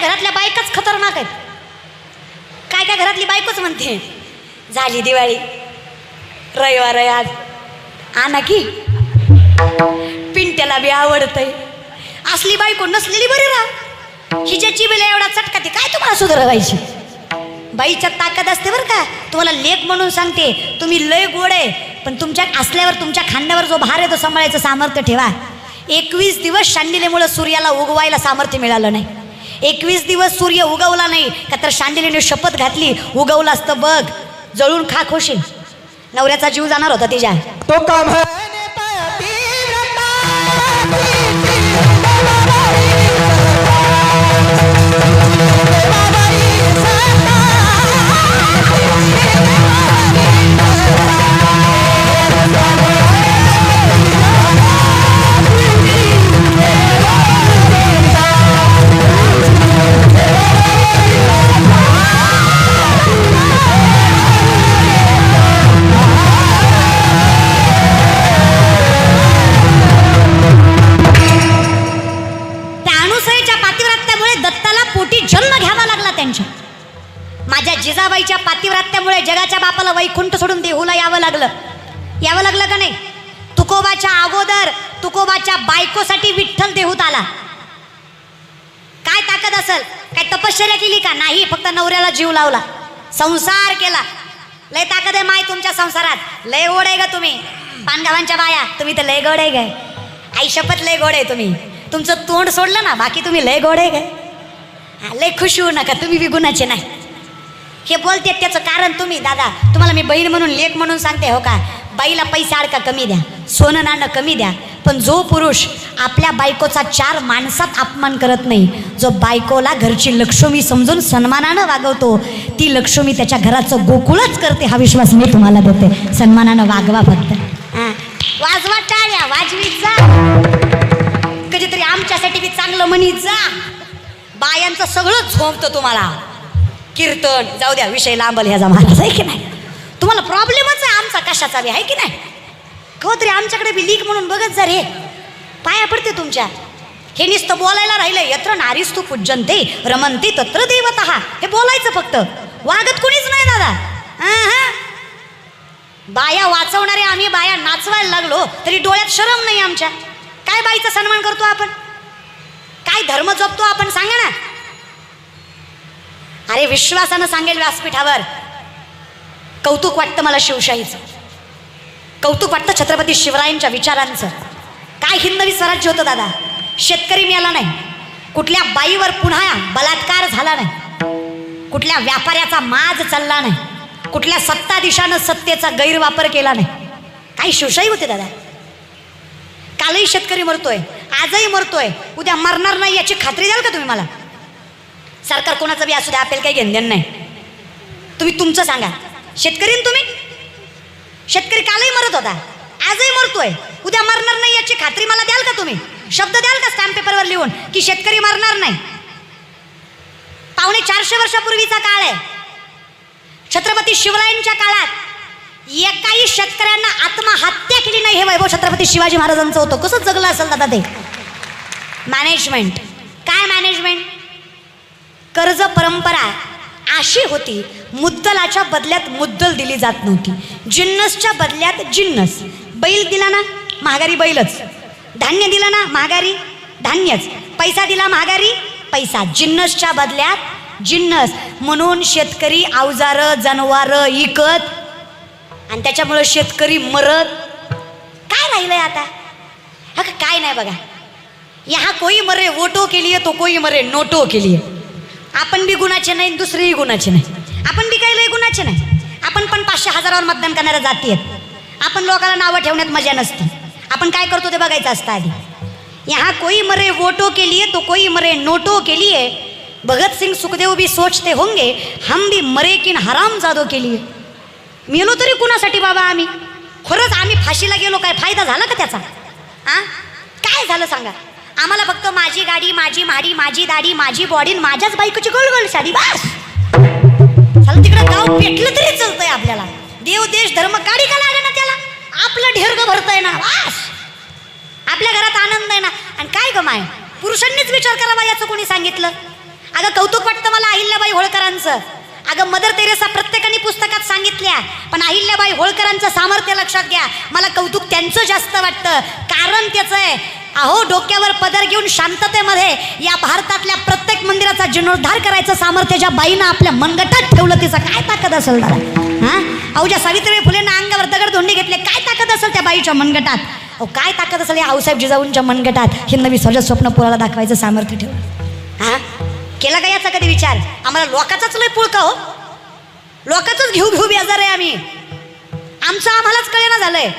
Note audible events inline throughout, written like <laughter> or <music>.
घरातल्या बायकाच खतरनाक आहेत. काय काय घरातली बायकोच म्हणते झाली दिवाळी रविवार आहे आज. आणा की. पिंट्याला बी आवडतंय. असली बायको नसलेली बरी राहा. हिच्याची बेला एवढा चटका ते काय तुम्हाला सुधारवायची? बाईच्या ताकद असते बरं का. तुम्हाला लेख म्हणून सांगते तुम्ही लय गोड आहे पण तुमच्या असल्यावर तुमच्या खांद्यावर जो भार आहे तो सांभाळायचं सामर्थ्य ठेवा. एकवीस दिवस शांडिलेमुळं सूर्याला उगवायला सामर्थ्य मिळालं नाही. एकवीस दिवस सूर्य उगवला नाही का तर शांडिलीने शपथ घातली उगवलं असतं बघ जळून खा खोशील नवऱ्याचा जीव जाणार होता तिच्या. तो काम जीव लावला. संसार केला. लय ताकद आहे माय तुमच्या संसारात. लय गोड आहे ग तुम्ही. पानगावांच्या बाया तुम्ही तर लय गोड आहे काय आई शपथ लय गोड आहे तुम्ही. तुमचं तोंड सोडलं ना बाकी तुम्ही लय गोड आहे काय लय खुश होऊ नका तुम्ही बी गुणाचे नाही. हे बोलते त्याचं कारण तुम्ही दादा. तुम्हाला मी बहीण म्हणून लेख म्हणून सांगते हो का? बाईला पैसा अडका कमी द्या सोनं नाणं कमी द्या पण जो पुरुष आपल्या बायकोचा चार माणसात अपमान करत नाही जो बायकोला घरची लक्ष्मी समजून सन्मानानं वागवतो ती लक्ष्मी त्याच्या घराचं गोकुळच करते हा विश्वास मी तुम्हाला देते. सन्मानानं वागवा फक्त. हा. वाजवा टाळ्या वाजवीत जा. कधीतरी आमच्यासाठी बी चांगलं म्हणीत जा. बायांचं सगळं झोंबतं तुम्हाला. कीर्तन जाऊ द्या विषय लांबल ह्याचा महाराज आहे की नाही? तुम्हाला प्रॉब्लेमच आहे आमचा कशाचा बी आहे की नाही? कहो तरी आमच्याकडे बी लीक म्हणून बघत जा रे. पाया पडते तुमच्या. हे नुसतं बोलायला राहिलं यत्र नारीस्तू पूजनते रमनते तत्र देवत. हे बोलायचं फक्त. वागत कुणीच नाही दादा. हां बाया वाचवणारे आम्ही बाया नाचवायला लागलो तरी डोळ्यात शरम नाही आमच्या. काय बाईचा सन्मान करतो आपण? काय धर्म जपतो आपण? सांगा ना. अरे विश्वासानं सांगेल व्यासपीठावर. कौतुक वाटतं मला शिवशाहीचं. कौतुक वाटतं छत्रपती शिवरायांच्या विचारांचं. काय हिंदवी स्वराज्य होतं दादा? शेतकरी मिळाला नाही. कुठल्या बाईवर पुन्हा बलात्कार झाला नाही. कुठल्या व्यापाऱ्याचा माज चालला नाही. कुठल्या सत्ताधीशानं सत्तेचा गैरवापर केला नाही. काही शिवशाही होते दादा? कालही शेतकरी मरतोय आजही मरतोय उद्या मरणार नाही याची खात्री द्याल का तुम्ही मला? सरकार कोणाचं बी असू द्या आपल्याला काही घेणं नाही. तुम्ही तुमचं सांगा. शेतकरी ना तुम्ही? शेतकरी कालही मरत होता. आजही मरतोय. उद्या मरणार नाही याची खात्री मला द्याल का तुम्ही? शब्द द्याल का स्टॅम्प पेपरवर लिहून की शेतकरी मरणार नाही? पावणे चारशे वर्षापूर्वीचा काळ आहे. छत्रपती शिवरायांच्या काळात एकाही शेतकऱ्यांना आत्महत्या केली नाही हे वैभव छत्रपती शिवाजी महाराजांचं होतं. कसं जगलं असेल दादा ते? मॅनेजमेंट काय मॅनेजमेंट कर्ज परंपरा अशी होती. मुद्दलाच्या बदल्यात मुद्दल दिली जात नव्हती. जिन्नसच्या बदल्यात जिन्नस. बैल दिला ना महागारी बैलच. धान्य दिलं ना महागारी धान्यच. पैसा दिला महागारी पैसा. जिन्नसच्या बदल्यात जिन्नस. म्हणून शेतकरी अवजारं जनावरं इकत. आणि त्याच्यामुळं शेतकरी मरत. काय राहिलंय आता? हा का काय नाही बघा. यहाँ कोई मरे वोटो के लिए तो कोई मरे नोटो के लिए. आपण बी गुणाचे नाही दुसरेही गुणाचे नाही. आपण बी काही लय गुणाचे नाही. आपण पण पाचशे हजारावर मतदान करणाऱ्या जाती आहेत. आपण लोकांना नावं ठेवण्यात मजा नसते. आपण काय करतो ते बघायचं असतं आधी. यहाँ कोई मरे वोटो के लिए तो कोई मरे नोटो के लिए. भगत सिंग सुखदेव भी सोचते होंगे हम भी मरे किन हराम जादो के लिए. मेलो तरी कुणासाठी बाबा आम्ही? खरंच आम्ही फाशीला गेलो काय फायदा झाला का त्याचा? आ? काय झालं सांगा? आम्हाला फक्त माझी गाडी माझी माडी माझी दाढी माझी बॉडी माझ्याच बायकोची गोल गोल साडी बस! झालं तिकडं गाव पेटलं तरी चलतंय आपल्याला. देव देश धर्म गाडी का लागे ना त्याला? आपलं ढेरग भरतंय ना बस! आपल्या घरात आनंद आहे ना. आणि काय गमाय पुरुषांनीच विचार करावा याचं कोणी सांगितलं? अगं कौतुक वाटतं मला अहिल्याबाई होळकरांचं. अगं मदर तेरेसा प्रत्येकाने पुस्तकात सांगितल्या पण अहिल्याबाई होळकरांचं सामर्थ्य लक्षात घ्या. मला कौतुक त्यांचं जास्त वाटतं. कारण त्याचं आहे अहो डोक्यावर पदर घेऊन शांततेमध्ये या भारतातल्या प्रत्येक मंदिराचा जीर्णोद्धार करायचं सामर्थ्य ज्या बाईनं आपल्या मनगटात ठेवलं तिचं काय ताकद असेल दादा हा? अहो ज्या सावित्रीबाई फुलेंना अंगावर दगड धोंडी घेतले काय ताकद असेल त्या बाईच्या मनगटात? अहो काय ताकद असेल या आऊसाहेब जिजाऊंच्या मनगटात? हे नवी स्वजा स्वप्न पोराला दाखवायचं सामर्थ्य ठेवलं हा? केला का याचा कधी विचार? आम्हाला लोकाचाच लय पुळका हो. लोकाचंच घेऊ घेऊ बेजार आहे आम्ही. आमचं आम्हालाच कळेना झालंय.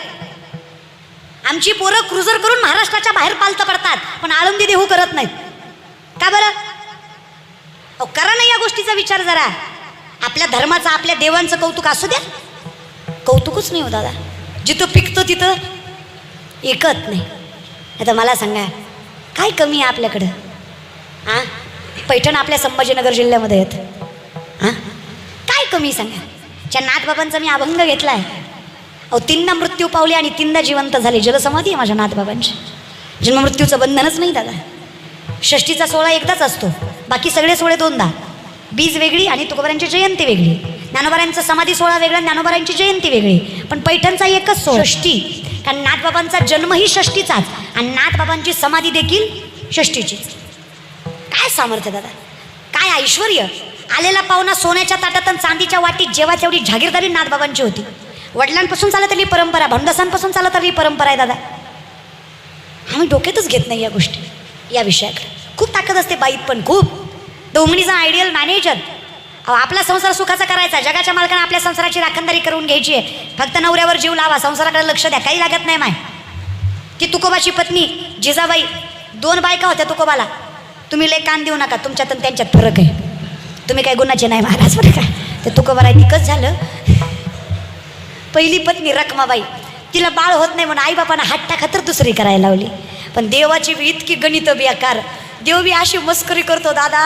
आमची पोरं क्रुझर करून महाराष्ट्राच्या बाहेर पालतं पडतात पण आळंदी देऊ करत नाहीत. का बरं? अहो करा ना या गोष्टीचा विचार जरा. आपल्या धर्माचं आपल्या देवांचं कौतुक असू द्या. कौतुकच नाही हो दादा. जिथं पिकतं तिथं एकत नाही. आता मला सांगा काय कमी आहे आपल्याकडं? आ? पैठण आपल्या संभाजीनगर जिल्ह्यामध्ये आहेत. हां? काय कमी सांगा? ज्या नाथबाबांचा मी अभंग घेतला आहे अहो तीनदा मृत्यू पावले आणि तीनदा जिवंत झाले. जलसमाधी आहे माझ्या नाथबाबांची. जन्ममृत्यूचं बंधनच नाही दादा. षष्टीचा सोहळा एकदाच असतो. बाकी सगळे सोहळे दोनदा. बीज वेगळी आणि तुकोबऱ्यांची जयंती वेगळी. ज्ञानोबाऱ्यांचा समाधी सोहळा वेगळा ज्ञानोबारांची जयंती वेगळी. पण पैठणचा एकच सोहळा. षष्टी कारण नाथबाबांचा जन्मही षष्टीचाच आणि नाथबाबांची समाधी देखील षष्टीचीच काय सामर्थ्य दादा? काय ऐश्वर? आलेला पाहुणा सोन्याच्या ताटात आणि चांदीच्या वाटीत जेव्हा तेवढी जागीरदारी नाथबाबांची होती. वडिलांपासून चालत आली परंपरा भंडसांपासून चालत आली परंपरा आहे दादा. आम्ही डोक्यातच घेत नाही या गोष्टी या विषयाकडे. खूप ताकद असते बाईत पण खूप. डोमणीचा आयडियल मॅनेजर. अहो आपला संसार सुखाचा करायचा जगाच्या मालकाने आपल्या संसाराची राखणदारी करून घ्यायची आहे. फक्त नवऱ्यावर जीव लावा संसाराकडे लक्ष द्या काही लागत नाही माय. ती तुकोबाची पत्नी जिजाबाई दोन बायका होत्या तुकोबाला. तुम्ही लय कान देऊ नका तुमच्यात आणि त्यांच्यात फरक आहे. तुम्ही काय गुणाचे नाही महाराज बरं का? ते तुकोबाला तिकच झालं. पहिली पत्नी रखमाबाई तिला बाळ होत नाही म्हणून आईबापानं हात टाका तर दुसरी करायला लावली. पण देवाची बी इतकी गणित बेकार देव बी अशी मस्करी करतो दादा.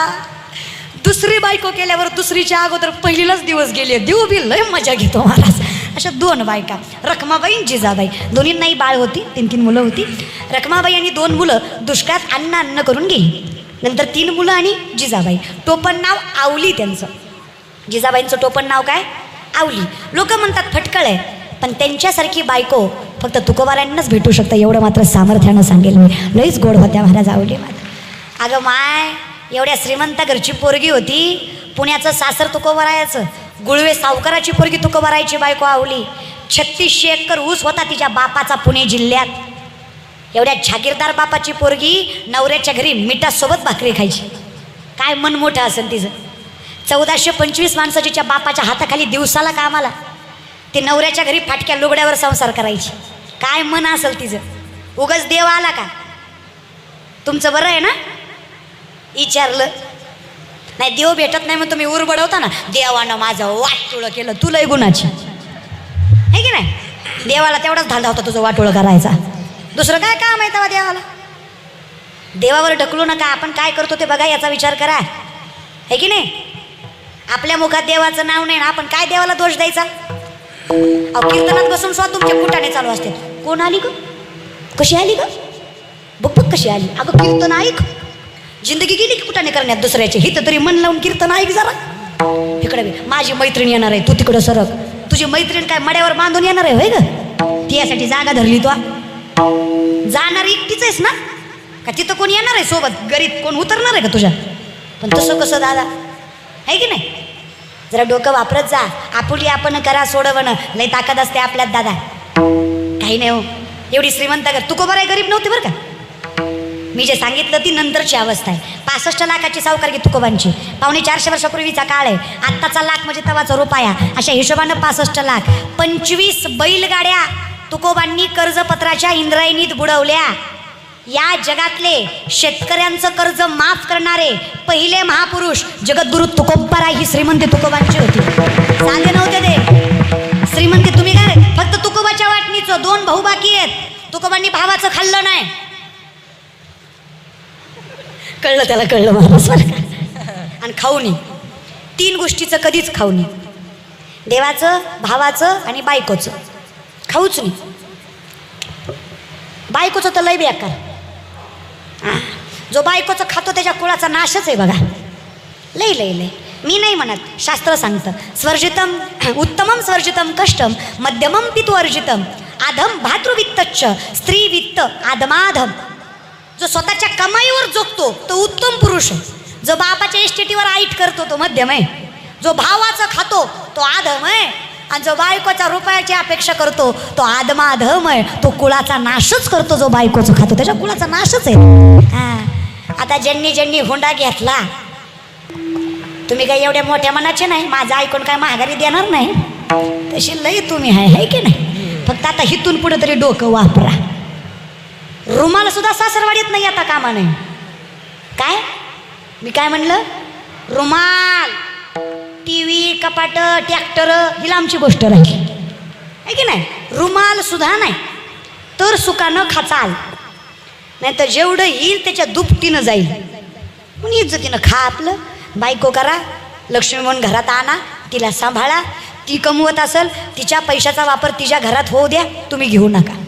दुसरी बायको केल्यावर दुसरीच्या अगोदर पहिलीलाच दिवस गेले. देव बी लय मजा घेतो महाराज. अशा दोन बायका रखमाबाई आणि जिजाबाई. दोन्हींनाही बाळ होती तीन तीन मुलं होती. रखमाबाई आणि दोन मुलं दुष्काळात अन्न अन्न करून गेली. नंतर तीन मुलं आणि जिजाबाई. टोपण नाव आवली त्यांचं. जिजाबाईंचं टोपण नाव काय? आवली. लोक म्हणतात फटकळ आहे पण त्यांच्यासारखी बायको फक्त तुकोबारांनाच भेटू शकतं एवढं मात्र सामर्थ्यानं सांगेल मी. लईच गोड होत्या महाराज आवली मात्र. अगं माय एवढ्या श्रीमंत घरची पोरगी होती. पुण्याचं सासर तुकोबारायचं. गुळवे सावकाराची पोरगी तुकोबरायची बायको आवली. छत्तीसशे एकर ऊस होता तिच्या बापाचा पुणे जिल्ह्यात. एवढ्या जागीरदार बापाची पोरगी नवऱ्याच्या घरी मिठासोबत भाकरी खायची. काय मन मोठं असेल तिचं. चौदाशे पंचवीस माणसं जिच्या बापाच्या हाताखाली दिवसाला कामाला. ते नवऱ्याच्या घरी फाटक्या लुगड्यावर संसार करायची. काय मन असेल तिचं. उगाच देव आला का? तुमचं बरं आहे ना? विचारलं. नाही देव भेटत नाही मग तुम्ही उरबडवता ना. देवानं माझं वाटोळं केलं तुलाही गुणाची. आहे की नाही? देवाला तेवढाच धांदा होता तुझं वाटोळं करायचा. दुसरं काय काम आहे तेव्हा देवाला? देवावर ढकलू नका आपण काय करतो ते बघा याचा विचार करा. आहे की नाही? आपल्या मुखात देवाचं नाव नाही ना आपण काय देवाला दोष द्यायचा? अहो कीर्तनात बसून सुद्धा तुमचे फुटाणे चालू असते. कोण आली ग? कशी आली ग? बघ बघ कशी आली? अगं कीर्तन ऐक. जिंदगी गेली की कुठाने करण्यात दुसऱ्याचे. हिथं तरी मन लावून कीर्तन ऐक जरा. इकडे बी. माझी मैत्रीण येणार आहे तू तिकडं सरक. तुझी मैत्रीण काय मड्यावर बांधून येणार आहे होय ग? ती यासाठी जागा धरली तू. जाणार एकटीच आहेस ना? का तिथं कोण येणार आहे सोबत? गरीब कोण उतरणार आहे का तुझ्या? पण तसं कसं दादा? आहे की नाही? जरा डोकं वापरत जा. आपुली आपण करा सोडवणं. लय ताकद असते आपल्यात दादा. काही नाही हो. एवढी श्रीमंत कर तू बरं गरीब नव्हती बरं का? मी जे सांगितलं ती नंतरची अवस्था आहे. पासष्ट लाखाची सावकार की तुकोबांची पावणे चारशे वर्षापूर्वीचा काळ आहे. आत्ताचा लाख म्हणजे तवाचा रुपया. अशा हिशोबानं पासष्ट लाख. पंचवीस बैलगाड्या. तुकोबांनी कर्जपत्राच्या इंद्रायणीत बुडवल्या. या जगातले शेतकऱ्यांचं कर्ज माफ करणारे पहिले महापुरुष जगद्गुरु तुकोबाराय ही श्रीमंती तुकोबांची होती. चांगले नव्हते ते. श्रीमंती तुम्ही काय फक्त तुकोबाच्या वाटणीचं दोन भाऊ बाकी आहेत. तुकोबांनी भावाचं खाल्लं नाही. कळलं त्याला कळलं महाराज आणि खाऊ आणि खाऊनी तीन गोष्टीचं कधीच खाऊनी देवाचं भावाचं आणि बायकोचं. खाऊच नाही बायकोचं तर लय बेकार. हा. जो बायकोचं खातो त्याच्या कुळाचा नाशच आहे बघा. लय लय लय. मी नाही म्हणत शास्त्र सांगतं. स्वर्जितम <clears throat> उत्तमम स्वर्जितम कष्टम मध्यमम पितुवर्जितम आधम भातृवित्तच्च स्त्री वित्त आदमाधम. जो स्वतःच्या कमाईवर जोगतो तो उत्तम पुरुष आहे. जो बापाच्या एस्टेटीवर आईट करतो तो मध्यम आहे. जो भावाचं खातो तो आधम आहे. आणि जो बायकोच्या रुपयाची अपेक्षा करतो तो आदमाधम आहे तो कुळाचा नाशच करतो जो बायकोचं खातो. त्याच्या कुळाचा नाशच आहे. हां. आता ज्यांनी ज्यांनी हुंडा घेतला तुम्ही काही एवढ्या मोठ्या मनाचे नाही माझं ऐकून काय महागारी देणार नाही? तशी लई तुम्ही आहे है की नाही? फक्त आता हिथून पुढे तरी डोकं वापरा. रुमाल सुद्धा सासरवाडीत नाही आता कामा नाही काय? मी काय म्हणलं? रुमाल! टी व्ही कपाट ट्रॅक्टर ही लांबची गोष्ट राहिली. आहे की नाही? रुमाल सुद्धा नाही. तर सुखानं खाचाल. नाही तर जेवढं येईल त्याच्या दुपटीनं जाईल. म्हणून इज्जतीनं खा आपलं. बायको करा. लक्ष्मी म्हणून घरात आणा. तिला सांभाळा. ती कमवत असेल तिच्या पैशाचा वापर तिच्या घरात होऊ द्या. तुम्ही घेऊ नका.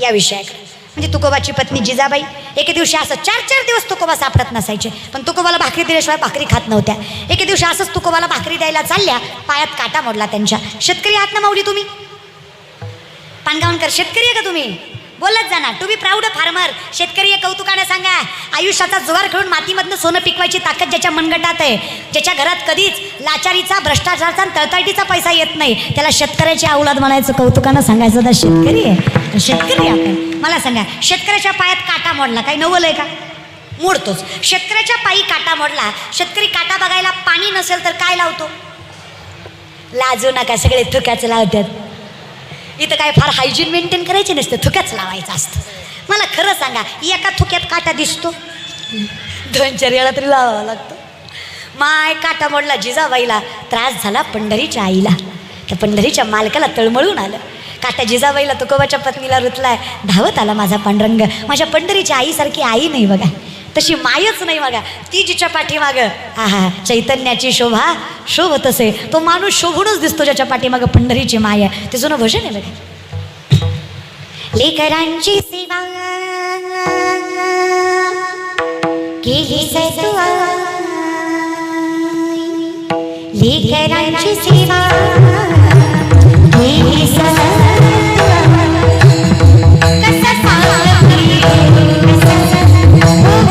या विषयाकडे. म्हणजे तुकोबाची पत्नी जिजाबाई एके दिवशी असं चार चार दिवस तुकोबा सापडत नसायचे. पण तुकोबाला भाकरी दिल्याशिवाय भाकरी खात नव्हत्या. एके दिवशी असंच तुकोबाला भाकरी द्यायला चालल्या पायात काटा मोडला त्यांच्या. शेतकरी आहात ना माऊली तुम्ही? पानगावणकर शेतकरी आहे का तुम्ही? बोलत जाणार टू बी प्राऊड फार्मर शेतकरी आहे कौतुकाने सांगा. आयुष्याचा जुगार खेळून मातीमधनं सोनं पिकवायची ताकद ज्याच्या मनगटात आहे ज्याच्या घरात कधीच लाचारीचा भ्रष्टाचारचा आणि तळतळटीचा पैसा येत नाही त्याला शेतकऱ्याची औलाद म्हणायचं कौतुकानं सांगायचं तर शेतकरी आहे. तर शेतकरी आपण. मला सांगा शेतकऱ्याच्या पायात काटा मोडला काही नवल आहे का? मोडतोच. शेतकऱ्याच्या पायी काटा मोडला शेतकरी काटा बघायला पाणी नसेल तर काय लावतो? लाजू नका सगळे थुक्याचं लावतात. इथं काय फार हायजीन मेंटेन करायचे नसते थुक्याच लावायचं असतं. मला खरं सांगा एका थुक्यात काटा दिसतो? दोन चार वेळा तरी लावावा लागतो. माय काटा मोडला जिजाबाईला त्रास झाला पंढरीच्या आईला. त्या पंढरीच्या मालकाला तळमळून आलं. काटा जिजाबाईला तुकोबाच्या पत्नीला रुतलाय धावत आला माझा पांडुरंग. माझ्या पंढरीच्या आईसारखी आई नाही बघा. तशी मायच नाही मागा. ती जिच्या पाठीमागं. आहा चैतन्याची शोभा शोभत असे. तो माणूस शोभूनच दिसतो ज्याच्या पाठीमागं पंढरीची माय. आहे ते जुनं भजन आहे बघा लेकरांची सेवा केली लेकरांची सेवा केली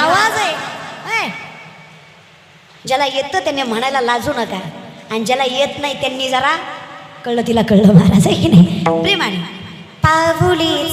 आवाज आहे. ज्याला येतं त्याने म्हणायला लाजू नका. आणि ज्याला येत नाही त्यांनी जरा कळलं तिला कळलं महाराज आहे की नाही? प्रेमाने. पाऊली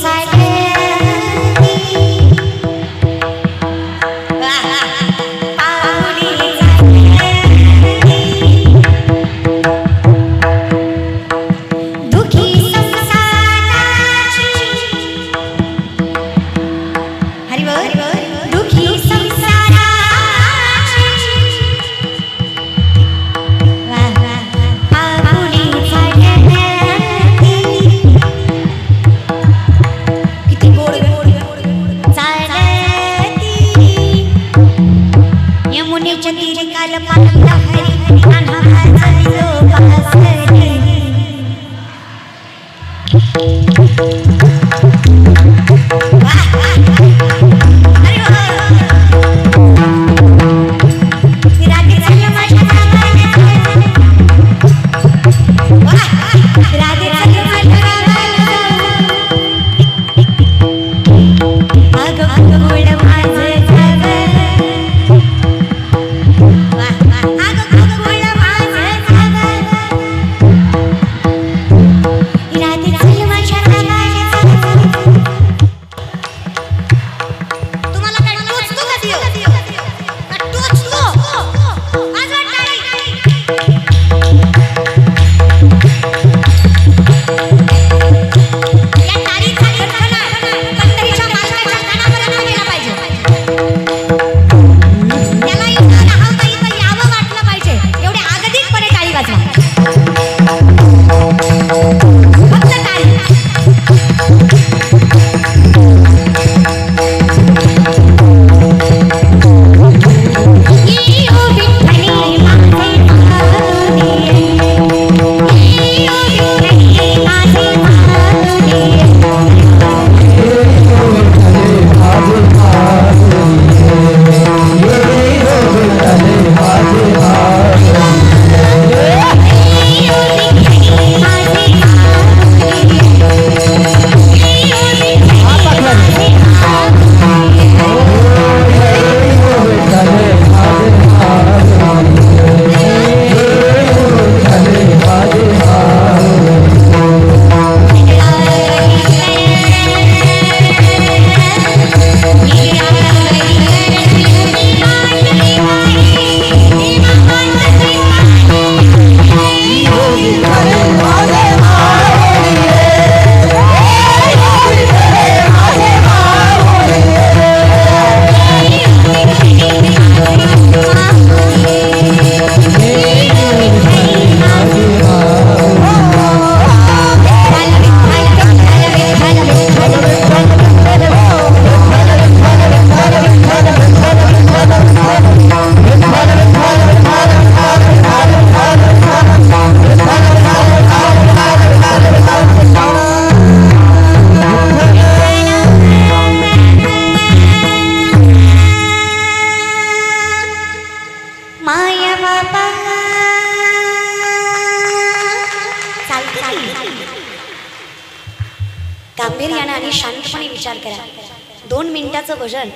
दोन मिनिटाचं भजन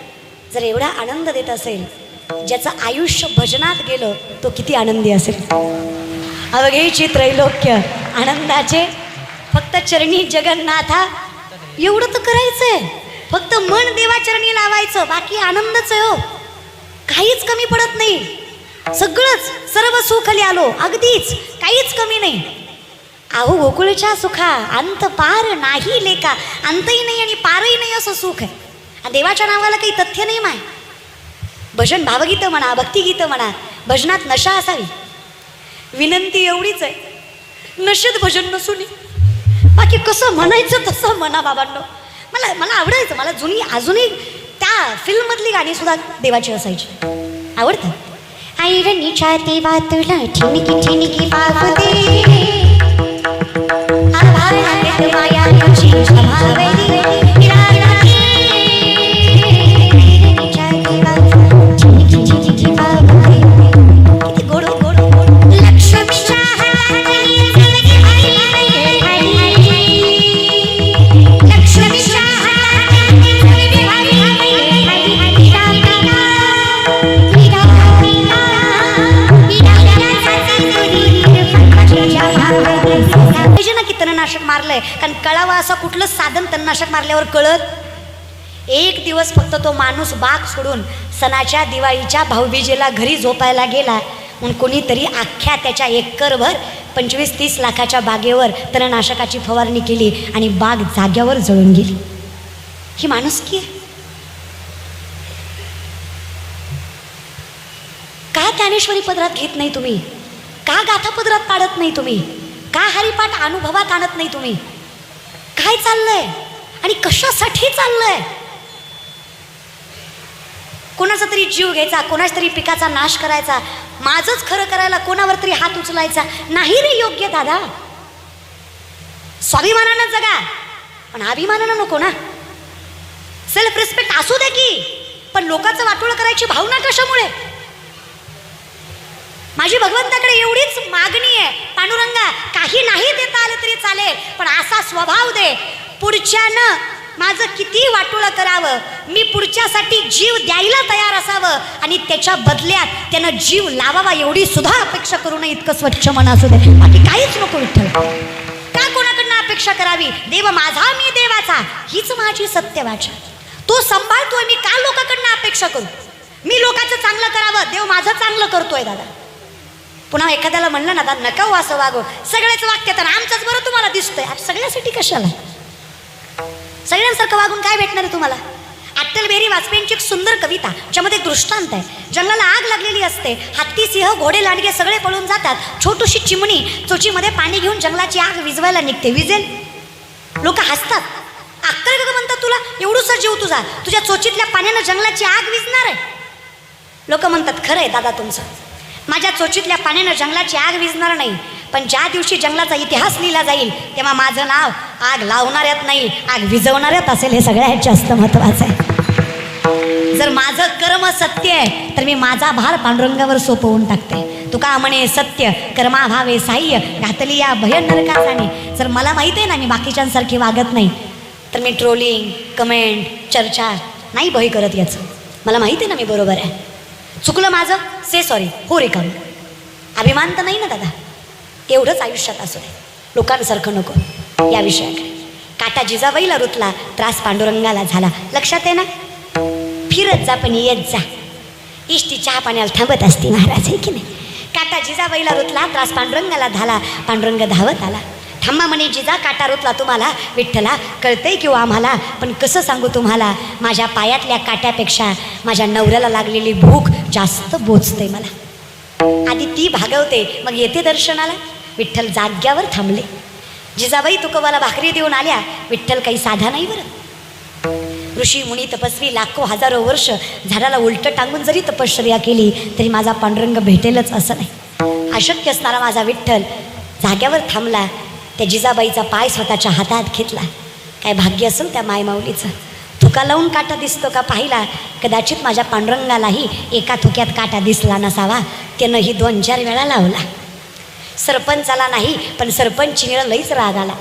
जर एवढा आनंद देत असेल ज्याचं आयुष्य भजनात गेलं तो किती आनंदी असेल. अवघेची त्रैलोक्य आनंदाचे फक्त चरणी जगन्नाथा एवढं तर करायचंय. फक्त मन देवाचरणी लावायचं बाकी आनंदच आहे हो. काहीच कमी पडत नाही. सगळंच सर्व सुख आलो अगदीच काहीच कमी नाही. अहो गोकुळच्या सुखा अंत पार नाही लेका. अंतही नाही आणि पारही नाही असं सुख आहे. देवाच्या नावाला काही तथ्य नाही माय भजन भावगीतं म्हणा भक्तिगीतं म्हणा भजनात नशा असावी विनंती एवढीच आहे नशेत भजन नसुनी बाकी कसं म्हणायचं तसं म्हणा बाबांनो मला मला आवडायचं मला जुनी अजूनही त्या फिल्ममधली गाणी सुद्धा देवाची असायची आवडतात ऐरणीच्या देवा तुला ठिणकी ठिणकी पाव दे आभाळात माया तुझी. तणनाशक मारलंय. कारण कळावं असं कुठलं साधन तणनाशक मारल्यावर कळत? एक दिवस फक्त तो माणूस बाग सोडून सणाच्या दिवाळीच्या भाऊबीजेला घरी झोपायला गेला. म्हणून कोणीतरी अख्ख्या त्याच्या एकरभर पंचवीस तीस लाखाच्या बागेवर तणनाशकाची फवारणी केली आणि बाग जाग्यावर जळून गेली. ही माणुसकी आहे का ज्ञानेश्वरी पदरात घेत नाही तुम्ही? का गाथा पदरात पाडत नाही तुम्ही? का हरिपाठ अनुभवात आणत नाही तुम्ही? काय चाललंय? आणि कशासाठी चाललंय? कोणाचा तरी जीव घ्यायचा कोणाच्या तरी पिकाचा नाश करायचा माझंच खरं करायला कोणावर तरी हात उचलायचा? नाही रे योग्य दादा. स्वाभिमानानं जगा पण अभिमानानं नको ना. सेल्फ रिस्पेक्ट असू दे की पण लोकांचं वाटोळ करायची भावना कशामुळे? माझी भगवंताकडे एवढी काही नाही देता आलं तरी चालेल पण असा स्वभाव दे. पुढच्यानं माझं किती वाटोळं करावं. मी पुढच्यासाठी जीव द्यायला तयार असावं आणि त्याच्या बदल्यात त्यानं जीव लावावा एवढी सुद्धा अपेक्षा करू नये इतकं स्वच्छ मन असू दे. बाकी काहीच नको विठ्ठल का कोणाकडनं अपेक्षा करावी? देव माझा मी देवाचा. हीच माझी सत्य वाचा तो सांभाळतोय मी का लोकांकडनं अपेक्षा करू? मी लोकांचं चांगलं करावं देव माझं चांगलं करतोय दादा. पुन्हा एखाद्याला म्हणलं ना दादा नका हो असं वागो. सगळेच वाक्य तर आमचंच बरं तुम्हाला दिसतंय. सगळ्यासाठी कशाला? सगळ्यांसारखं वागून काय भेटणार आहे तुम्हाला? अट्टल बेरी वाजपेयींची एक सुंदर कविता ज्यामध्ये एक दृष्टांत आहे. जंगलाला आग लागलेली असते. हत्ती सिंह घोडे लांडगे सगळे पळून जातात. छोटीशी चिमणी चोचीमध्ये पाणी घेऊन जंगलाची आग विजवायला निघते. विजेल? लोक हसतात. अक्कल का म्हणतात तुला एवढूसा जीव तुझा. तुझ्या चोचीतल्या पाण्यानं जंगलाची आग विजणार आहे. लोक म्हणतात खरं आहे दादा तुमचं. माझ्या चोचीतल्या पाण्यानं जंगलाची आग विझणार नाही. पण ज्या दिवशी जंगलाचा इतिहास लिहिला जाईल तेव्हा माझं नाव आग लावणाऱ्यात नाही आग विजवणाऱ्यात असेल हे सगळ्यात जास्त महत्वाचं आहे. जर माझं कर्म सत्य आहे तर मी माझा भार पांडुरंगावर सोपवून टाकते. तुका म्हणे सत्य कर्माभावे साह्य घातली या भयनरकासाने जर मला माहीत आहे ना मी बाकीच्यांसारखी वागत नाही तर मी ट्रोलिंग कमेंट चर्चा नाही भय करत याचं. मला माहिती आहे ना मी बरोबर आहे. चुकलं माझं? से सॉरी हो रे कमी अभिमान तर नाही ना दादा? एवढंच आयुष्यात असू दे. लोकांसारखं नको. या विषयाकडे. काटा जिजाबाईला रुतला त्रास पांडुरंगाला झाला. लक्षात आहे ना? फिरत जा पण येत जा. इष्टी चहा पाण्याला थांबत असते महाराज आहे की नाही? काटा जिजाबाईला रुतला त्रास पांडुरंगाला झाला. पांडुरंग धावत आला. थांबा म्हणे जिजा काटा रुतला तुम्हाला. विठ्ठला कळतंय किंवा आम्हाला पण कसं सांगू तुम्हाला? माझ्या पायातल्या काट्यापेक्षा माझ्या नवऱ्याला लागलेली भूक जास्त बोचते मला. आधी ती भागवते मग येते दर्शनाला. विठ्ठल जाग्यावर थांबले. जिजाबाई तुकोबाला भाकरी देऊन आल्या. विठ्ठल काही साधा नाही बरं. ऋषी मुनी तपस्वी लाखो हजारो वर्ष झाडाला उलटं टांगून जरी तपश्चर्या केली तरी माझा पांडुरंग भेटेलच असं नाही. अशक्य असणारा माझा विठ्ठल जाग्यावर थांबला. त्या जिजाबाईचा पाय स्वतःच्या हातात घेतला. काय भाग्य असेल त्या मायमाऊलीचं. थुका लावून काटा दिसतो का पाहिला? कदाचित माझ्या पांडुरंगालाही एका थुक्यात काटा दिसला नसावा. त्यानंही दोन चार वेळा लावला. सरपंचाला नाही पण सरपंचीला लईच राग आला.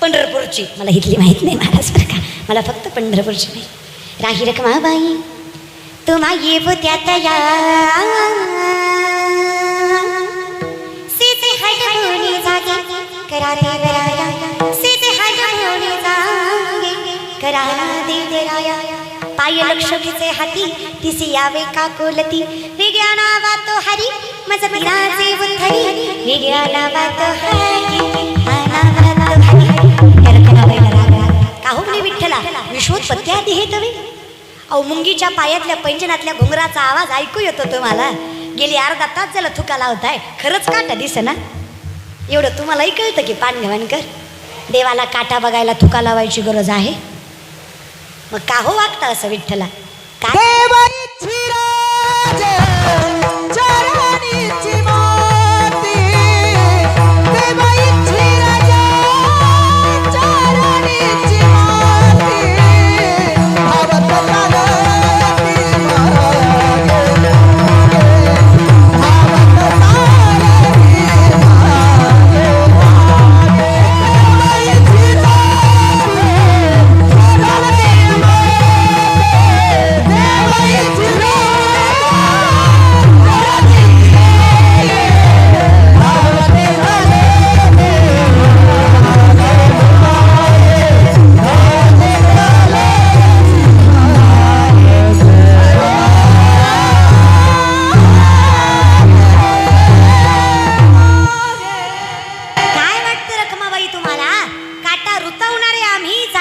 पंढरपूरची. मला इथली माहीत नाही महाराज बरं का. मला फक्त पंढरपूरची नाही. राही रखमाबाई तुम्हा येव त्यात करारे वराया सीते हडवणी जागे. करारा देवराया पाय लक्ष्मीचे हाती तिसी यावे का कोलती. वेगळ्या नावातो हरी मज पिराचे उद्धरी वेगळ्या नावातो हरी हा हरी करकनाबाई रागा काहो म्हणे विठ्ठला विश्वोत्पत्ती आधी हे तवे. अहो मुंगीच्या पायातल्या पैंजनातल्या घुंगराचा आवाज ऐकू येतो तुम्हाला. गेली अर्धा तास झाला थुका लावताय. खरंच काटा दिसे ना एवढं तुम्हालाही कळतं की पांडवानकर देवाला काटा बघायला थुका लावायची गरज आहे? मग का हो वागता असं विठ्ठला? काय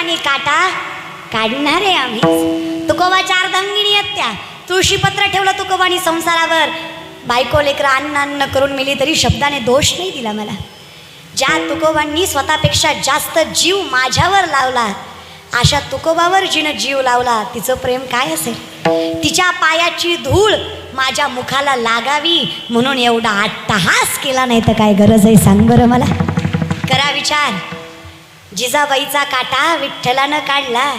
आणि काटा आम्ही तुकोबाच्या दंगिणी आहेत त्या. तुळशीपत्र ठेवलं तुकोबानी संसारावर. बायको लेकरं अन्न अन्न करून मिली तरी शब्दाने दोष नाही दिला मला. ज्या तुकोबांनी स्वतःपेक्षा जास्त जीव माझ्यावर लावला अशा तुकोबावर जिनं जीव लावला तिचं प्रेम काय असेल? तिच्या पायाची धूळ माझ्या मुखाला लागावी म्हणून एवढा अट्टहास केला नाही तर काय गरज आहे? सांग बरं मला. करा विचार. जिजाबाईचा काटा विठ्ठलानं काढला.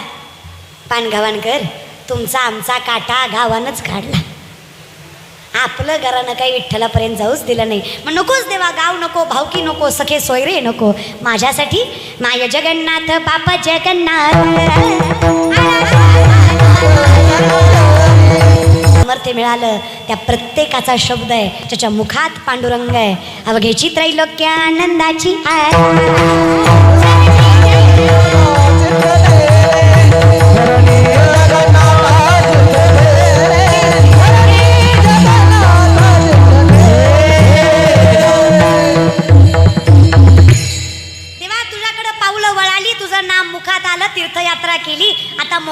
पानगावांकर तुमचा आमचा काटा गावानंच काढला. आपलं घरानं काही विठ्ठलापर्यंत जाऊच दिलं नाही. मग नकोच देवा गाव नको भावकी नको सखे सोयरे नको. माझ्यासाठी माय जगन्नाथ बापा जगन्नाथ. समर्थ मिळालं त्या प्रत्येकाचा शब्द आहे त्याच्या मुखात पांडुरंग आहे. अवघेची त्रैलोक्य आनंदाची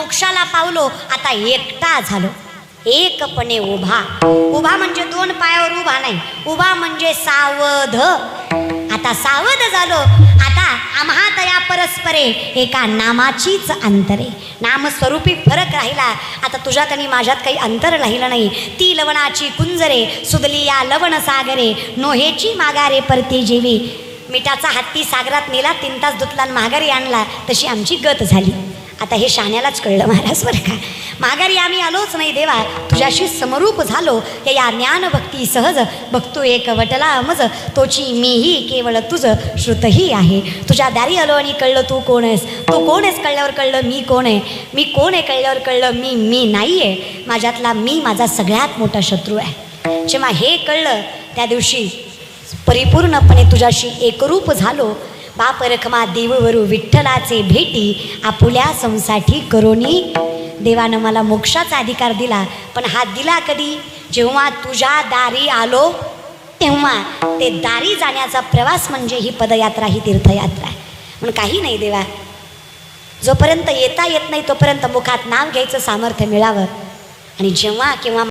मोक्षाला पावलो आता एकटा झालो. एकपणे उभा. उभा म्हणजे दोन पायावर उभा नाही. उभा म्हणजे सावध. आता सावध झालो. आता आम्हा तया परस्परे एका नामाचीच अंतरे. नामस्वरूपी फरक राहिला. आता तुझ्यात आणि माझ्यात काही अंतर राहिलं नाही. ती लवणाची कुंजरे सुदली या लवण सागरे नोहेची मागारे परती जीवी. मिठाचा हत्ती सागरात नेला तीन तास धुतला माघारी आणला. तशी आमची गत झाली. आता हे शाण्यालाच कळलं महाराज बरं का? माघारी आम्ही आलोच नाही देवा. तुझ्याशी समरूप झालो. हे या ज्ञान भक्ती सहज बघतो एक वटला मज. तोची मीही केवळ तुझं श्रुतही आहे. तुझ्या दारी आलो आणि कळलं तू कोण आहेस तू कोण आहेस कळल्यावर कळलं मी कोण आहे? मी कोण आहे कळल्यावर कळलं मी मी नाही आहे माझ्यातला मी माझा सगळ्यात मोठा शत्रू आहे. जेव्हा हे कळलं त्या दिवशी परिपूर्णपणे तुझ्याशी एकरूप झालो. बापरखमा देववरू विठ्ठलाचे भेटी आपुल्या संसाठी करोनी. देवानं मला मोक्षाचा अधिकार दिला पण हा दिला कधी? जेव्हा तुझ्या दारी आलो तेव्हा ते दारी जाण्याचा प्रवास म्हणजे ही पदयात्रा ही तीर्थयात्रा. आहे म्हणून काही नाही देवा. जोपर्यंत येता येत नाही तोपर्यंत मुखात नाव घ्यायचं सामर्थ्य मिळावं. आणि जेव्हा किंवा